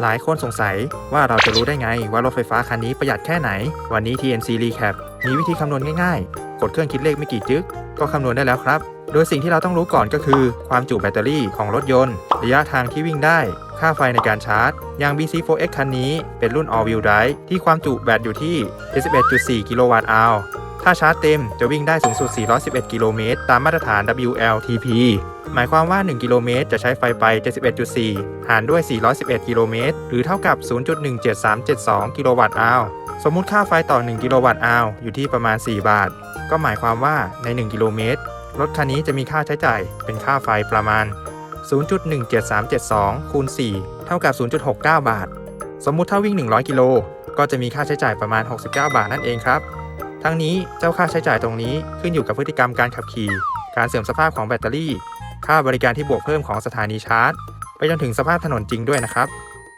หลายคนสงสัยว่าเราจะรู้ได้ไงว่ารถไฟฟ้าคันนี้ประหยัดแค่ไหน วันนี้ TNC Recap มีวิธีคำนวณง่ายๆ กดเครื่องคิดเลขไม่กี่จึ๊กก็คำนวณได้แล้วครับ โดยสิ่งที่เราต้องรู้ก่อนก็คือ ความจุแบตเตอรี่ของรถยนต์ ระยะทางที่วิ่งได้ ค่าไฟในการชาร์จ อย่าง BC4X คันนี้เป็นรุ่น All Wheel Drive ที่ความจุแบตอยู่ที่71.4 กิโลวัตต์อาว ถ้าชาร์จเต็มจะวิ่งได้สูงสุด 411 กิโลเมตร ตามมาตรฐาน WLTP หมายความว่า 1 กิโลเมตร จะใช้ไฟไป 71.4 หารด้วย 411 กิโลเมตร หรือเท่ากับ 0.17372 กิโลวัตต์อาวสมมุติค่าไฟต่อ 1 กิโลวัตต์อาวอยู่ที่ประมาณ 4 บาท ก็หมายความว่าใน 1 กิโลเมตร รถคันนี้จะมีค่าใช้จ่ายเป็นค่าไฟประมาณ 0.17372 คูณ 4 เท่ากับ 0.69 บาท สมมุติถ้าวิ่ง 100 กิโล ก็จะมีค่าใช้จ่ายประมาณ 69 บาทนั่นเองครับ ทั้งนี้เจ้าค่าใช้จ่ายตรงนี้ขึ้นอยู่กับพฤติกรรมการขับขี่ การเสื่อมสภาพของแบตเตอรี่ ค่าบริการที่บวกเพิ่มของสถานีชาร์จ ไปจนถึงสภาพถนนจริงด้วยนะครับ